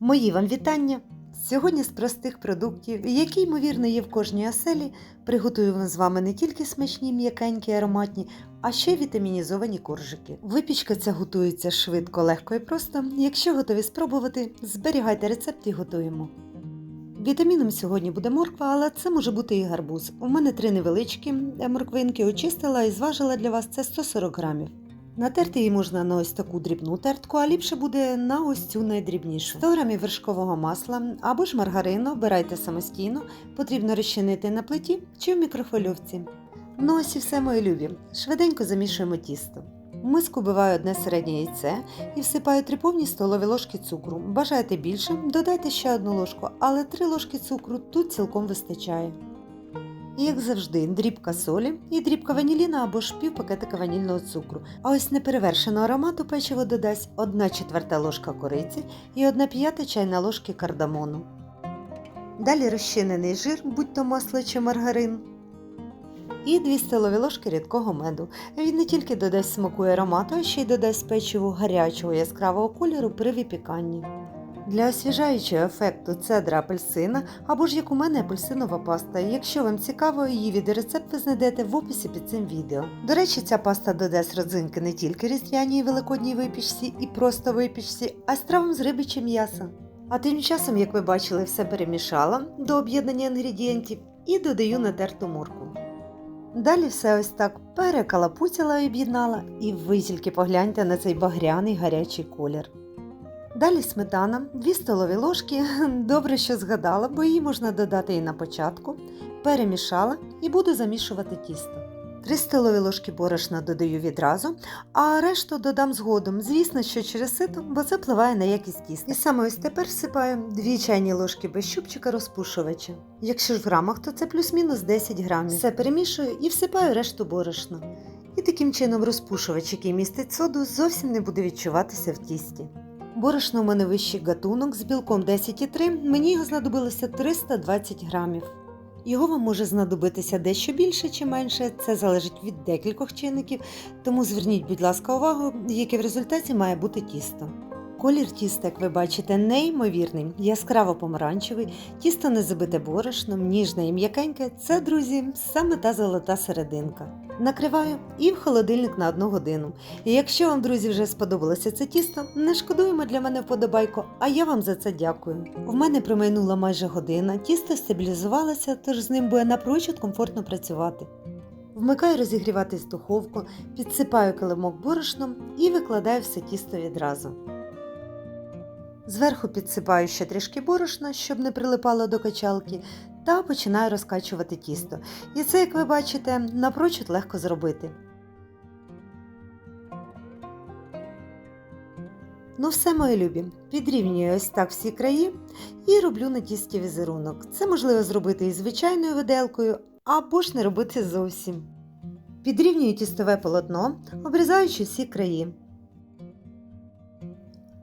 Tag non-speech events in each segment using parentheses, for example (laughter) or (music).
Мої вам вітання! Сьогодні з простих продуктів, які, ймовірно, є в кожній оселі, приготуємо з вами не тільки смачні, м'якенькі, ароматні, а ще вітамінізовані коржики. Випічка ця готується швидко, легко і просто. Якщо готові спробувати, зберігайте рецепт і готуємо. Вітаміном сьогодні буде морква, але це може бути і гарбуз. У мене три невеличкі морквинки очистила і зважила для вас це 140 грамів. Натерти її можна на ось таку дрібну тертку, а ліпше буде на ось цю найдрібнішу. 100 грамів вершкового масла або ж маргарину обирайте самостійно, потрібно розчинити на плиті чи в мікрохвильовці. Ну ось і все, мої любі. Швиденько замішуємо тісто. В миску вбиваю одне середнє яйце і всипаю три повні столові ложки цукру. Бажаєте більше, додайте ще одну ложку, але три ложки цукру тут цілком вистачає. Як завжди, дрібка солі і дрібка ваніліна або ж пів пакетика ванільного цукру. А ось неперевершеного аромату печиво додасть 1 четверта ложка кориці і 1 п'ята чайна ложки кардамону. Далі розчинений жир, будь то масло чи маргарин. І 2 столові ложки рідкого меду. Він не тільки додасть смаку і аромату, а ще й додасть печиву гарячого яскравого кольору при випіканні. Для освіжаючого ефекту цедра апельсина або ж як у мене апельсинова паста. Якщо вам цікаво, її відеорецепт ви знайдете в описі під цим відео. До речі, ця паста додасть родзинки не тільки різдвяній великодній випічці і просто випічці, а стравам з риби чи м'яса. А тим часом, як ви бачили, все перемішала до об'єднання інгредієнтів і додаю натерту морку. Далі все ось так перекалапуцяла і об'єднала, і ви тільки погляньте на цей багряний гарячий колір. Далі сметана, 2 столові ложки. (laughs) Добре, що згадала, бо її можна додати і на початку. Перемішала і буду замішувати тісто. 3 столові ложки борошна додаю відразу, а решту додам згодом. Звісно, що через сито, бо це впливає на якість тіста. І саме ось тепер всипаю 2 чайні ложки без щупчика розпушувача. Якщо ж в грамах, то це плюс-мінус 10 грамів. Все перемішую і всипаю решту борошна. І таким чином розпушувач, який містить соду, зовсім не буде відчуватися в тісті. Борошно у мене вищий гатунок з білком 10,3, мені його знадобилося 320 грамів. Його вам може знадобитися дещо більше чи менше, це залежить від декількох чинників, тому зверніть, будь ласка, увагу, яке в результаті має бути тісто. Колір тіста, як ви бачите, неймовірний, яскраво помаранчевий, тісто не забите борошном, ніжне і м'якеньке. Це, друзі, саме та золота серединка. Накриваю і в холодильник на одну годину. І якщо вам, друзі, вже сподобалося це тісто, не шкодуємо для мене вподобайку, а я вам за це дякую. В мене промайнула майже година, тісто стабілізувалося, тож з ним буде напрочуд комфортно працювати. Вмикаю розігріватись духовку, підсипаю килимок борошном і викладаю все тісто відразу. Зверху підсипаю ще трішки борошна, щоб не прилипало до качалки, та починаю розкачувати тісто. І це, як ви бачите, напрочуд легко зробити. Ну, все, мої любі, підрівнюю ось так всі краї і роблю на тісті візерунок. Це можливо зробити і звичайною виделкою, або ж не робити зовсім. Підрівнюю тістове полотно, обрізаючи всі краї.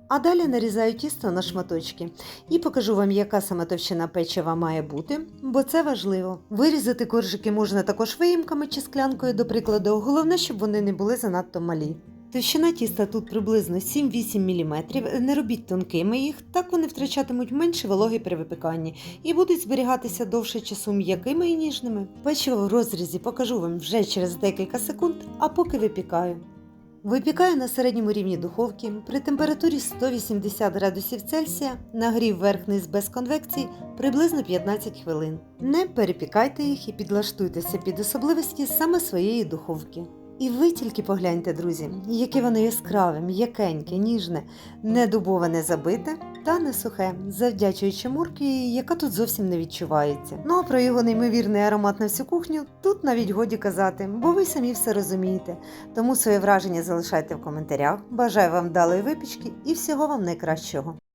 А далі нарізаю тісто на шматочки і покажу вам, яка саме товщина печива має бути, бо це важливо. Вирізати коржики можна також виїмками чи склянкою, до прикладу, головне, щоб вони не були занадто малі. Товщина тіста тут приблизно 7-8 мм. Не робіть тонкими їх, так вони втрачатимуть менше вологи при випіканні і будуть зберігатися довше часу м'якими і ніжними. Печиво в розрізі покажу вам вже через декілька секунд, а поки випікаю. Випікаю на середньому рівні духовки при температурі 180 градусів Цельсія, нагрів верх-низ без конвекції приблизно 15 хвилин. Не перепікайте їх і підлаштуйтеся під особливості саме своєї духовки. І ви тільки погляньте, друзі, яке воно яскраве, м'якеньке, ніжне, не дубоване забите та не сухе, завдячуючи мурки, яка тут зовсім не відчувається. Ну а про його неймовірний аромат на всю кухню тут навіть годі казати, бо ви самі все розумієте. Тому своє враження залишайте в коментарях. Бажаю вам вдалої випічки і всього вам найкращого.